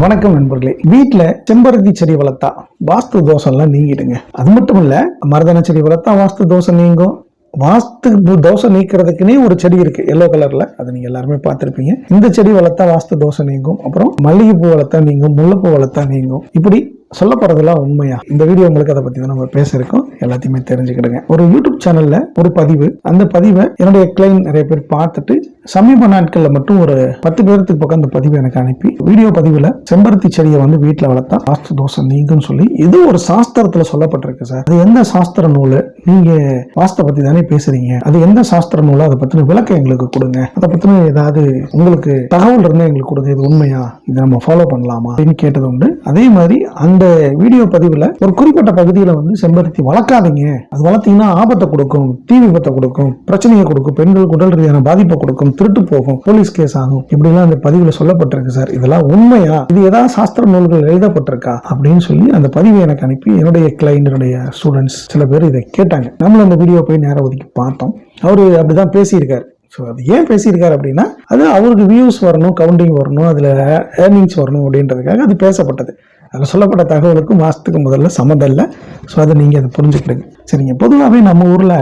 வணக்கம் நண்பர்களே. வீட்டில் செம்பருத்தி செடி வளர்த்தா வாஸ்து தோஷம்லாம் நீங்கிடுங்க. அது மட்டும் இல்ல மருதன செடி வளர்த்தா வாஸ்து தோஷம் நீங்கும். வாஸ்து தோசை நீக்கிறதுக்குன்னே நீக்கிறதுக்குனே ஒரு செடி இருக்கு எல்லோ கலர்ல அதை நீங்க எல்லாருமே பார்த்துருப்பீங்க. இந்த செடி வளர்த்தா வாஸ்து தோசை நீங்கும். அப்புறம் மல்லிகைப்பூ வளர்த்தா நீங்கும் முல்லைப்பூ வளர்த்தா நீங்கும். இப்படி சொல்ல போறதெல்லாம் உண்மையா? இந்த வீடியோ உங்களுக்கு அதை பத்தி தான் நம்ம பேச இருக்கோம் எல்லாத்தையுமே தெரிஞ்சுக்கிடுங்க. ஒரு யூடியூப் சேனல்ல ஒரு பதிவு. அந்த பதிவை என்னுடைய கிளைன் நிறைய பேர் பார்த்துட்டு சமீப நாட்கள்ல மட்டும் ஒரு பத்து பேர்த்துக்கு பக்கம் அந்த பதிவை எனக்கு அனுப்பி வீடியோ பதிவுல செம்பருத்தி செடியை வந்து வீட்டில் வளர்த்தா வாஸ்து தோஷம் நீங்கும்னு சொல்லி இது ஒரு சாஸ்திரத்துல சொல்லப்பட்டிருக்கு சார். அது எந்த சாஸ்திர நூலு? நீங்க வாஸ்தை பத்தி தானே பேசுறீங்க. அது எந்த சாஸ்திர நூல்? அதை பத்தின விளக்கம் எங்களுக்கு கொடுங்க. அதை பத்தின ஏதாவது உங்களுக்கு தகவல் இருந்தா எங்களுக்கு கொடுங்க. இது உண்மையா? இதை நம்ம ஃபாலோ பண்ணலாமா? அப்படின்னு கேட்டது உண்டு. அதே மாதிரி அந்த இந்த வீடியோ பதிவுல ஒரு குறிப்பிட்ட பகுதியில வந்து செம்பருத்தி வளர்க்காதீங்க. அது வளர்த்தீங்கன்னா ஆபத்தை கொடுக்கும் தீ விபத்தை கொடுக்கும் பிரச்சனையை கொடுக்கும் பெண்களுக்கு உடல் ரீதியான பாதிப்பை கொடுக்கும் திருட்டு போகும் போலீஸ் கேஸ் ஆகும் இப்படிலாம் அந்த பதிவுல சொல்லப்பட்டிருக்கு சார். இதெல்லாம் உண்மையா? இது ஏதாவது சாஸ்திர நூல்கள் எழுதப்பட்டிருக்கா? அப்படின்னு சொல்லி அந்த பதிவை எனக்கு அனுப்பி என்னுடைய கிளைண்டினுடைய ஸ்டூடெண்ட்ஸ் சில பேர் இதை கேட்டாங்க. நம்மளும் அந்த வீடியோ போய் நேரம் ஒதுக்கி பார்த்தோம். அவரு அப்படிதான் பேசியிருக்காரு. ஸோ அது ஏன் பேசியிருக்காரு அப்படின்னா அது அவருக்கு வியூஸ் வரணும் கவுண்டிங் வரணும் அதில் ஏர்னிங்ஸ் வரணும் அப்படின்றதுக்காக அது பேசப்பட்டது. அதில் சொல்லப்பட்ட தகவலுக்கும் மாதத்துக்கு முதல்ல சம்மந்தம் இல்லை ஸோ அதை நீங்கள் அதை புரிஞ்சுக்கிடுங்க. சரிங்க பொதுவாகவே நம்ம ஊரில்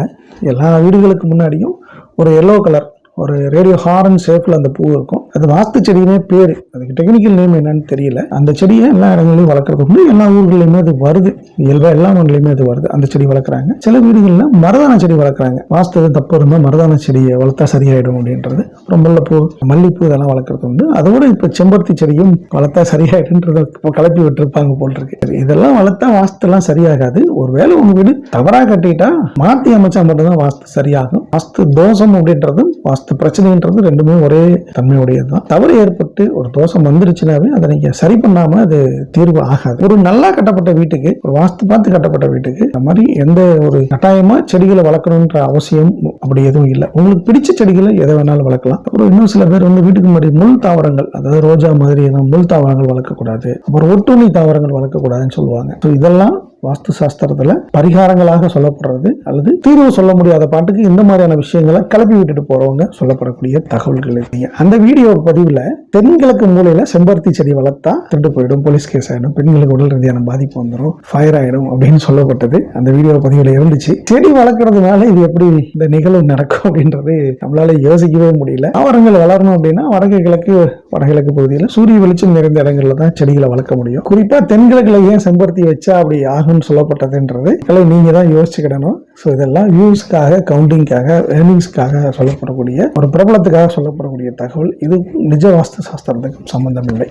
எல்லா வீடுகளுக்கு முன்னாடியும் ஒரு எல்லோ கலர் ஒரு ரேடியோ ஹாரன் ஷேப்பில் அந்த பூ இருக்கும். அது வாஸ்து செடியுமே பேர். அதுக்கு டெக்னிக்கல் நேம் என்னன்னு தெரியல. அந்த செடியை எல்லா இடங்களையும் வளர்க்குறது உண்டு எல்லா ஊர்கள்லையுமே அது வருது. இயல்பாக எல்லா ஊர்லேயுமே அது வருது. அந்த செடி வளர்க்குறாங்க. சில வீடுகளில் மருதான செடி வளர்க்குறாங்க. வாஸ்து எதுவும் தப்பு இருந்தால் மருதான செடியை வளர்த்தா சரியாயிடும் அப்படின்றது. அப்புறம் முல்லைப்பூ மல்லிப்பூ இதெல்லாம் வளர்க்குறது உண்டு. அதோட இப்போ செம்பருத்தி செடியும் வளர்த்தா சரியாயிடுன்றத இப்போ கலப்பி விட்டுருப்பாங்க போல் இருக்கு இதெல்லாம் வளர்த்தா வாஸ்துலாம் சரியாகாது. ஒரு வேலை உங்க வீடு தவறாக கட்டிட்டா மாற்றி அமைச்சா மட்டும்தான் வாஸ்து சரியாகும். வாஸ்து தோஷம் அப்படின்றதும் வாஸ்து பிரச்சனைன்றது ரெண்டுமே ஒரே தன்மையுடையது தான் தவறு ஏற்பட்டு ஒரு தோஷம் வந்துருச்சுனாவே அதை நீங்க சரி பண்ணாம அது தீர்வு ஆகாது. ஒரு நல்லா கட்டப்பட்ட வீட்டுக்கு ஒரு வாஸ்து பார்த்து கட்டப்பட்ட வீட்டுக்கு இந்த மாதிரி எந்த ஒரு கட்டாயமா செடிகளை வளர்க்கணுன்ற அவசியம் அப்படி எதுவும் இல்லை. உங்களுக்கு பிடிச்ச செடிகளை எதை வேணாலும் வளர்க்கலாம். அப்புறம் இன்னும் சில பேர் வந்து வீட்டுக்கு முன்னாடி முள் தாவரங்கள் அதாவது ரோஜா மாதிரி முள் தாவரங்கள் வளர்க்கக்கூடாது. அப்புறம் ஒட்டுண்ணி தாவரங்கள் வளர்க்கக்கூடாதுன்னு சொல்லுவாங்க. ஸோ இதெல்லாம் வாஸ்து சாஸ்திரத்தில் பரிகாரங்களாக சொல்லப்படுறது அல்லது தீர்வு சொல்ல முடியாத பாட்டுக்கு இந்த மாதிரியான விஷயங்களை கிளப்பி விட்டுட்டு போறவங்க சொல்லப்படக்கூடிய தகவல்கள் இருக்கீங்க அந்த வீடியோ பதிவில் தென்கிழக்கு மூலையில செம்பருத்தி செடி வளர்த்தா திருட்டு போயிடும் போலீஸ் கேஸ் ஆயிடும் பெண்களுக்கு உடல் ரீதியான பாதிப்பு வந்துடும் ஃபயர் ஆயிடும் அப்படின்னு சொல்லப்பட்டது. அந்த வீடியோ பதிவில் இருந்துச்சு. செடி வளர்க்கறதுனால இது எப்படி இந்த நிகழ்வு நடக்கும் அப்படின்றது நம்மளால யோசிக்கவே முடியல. தாவரங்கள் வளரணும் அப்படின்னா வடக்கு கிழக்கு வடகிழக்கு பகுதியில் சூரிய வெளிச்சம் நிறைந்த இடங்கள்ல தான் செடிகளை வளர்க்க முடியும். குறிப்பா தென்கிழக்குல ஏன் செம்பருத்தி வச்சா அப்படி ஆகும்னு சொல்லப்பட்டதுன்றது. இதெல்லாம் நீங்க தான் யோசிச்சுக்கிடணும். ஸோ இதெல்லாம் வியூஸ்க்காக கவுண்டிங்க்காக ஏர்னிங்ஸ்க்காக சொல்லப்படக்கூடிய ஒரு பிரபலத்துக்காக சொல்லப்படக்கூடிய தகவல். இது நிஜ வாஸ்து சாஸ்திரத்துக்கும் சம்மந்தம் இல்லை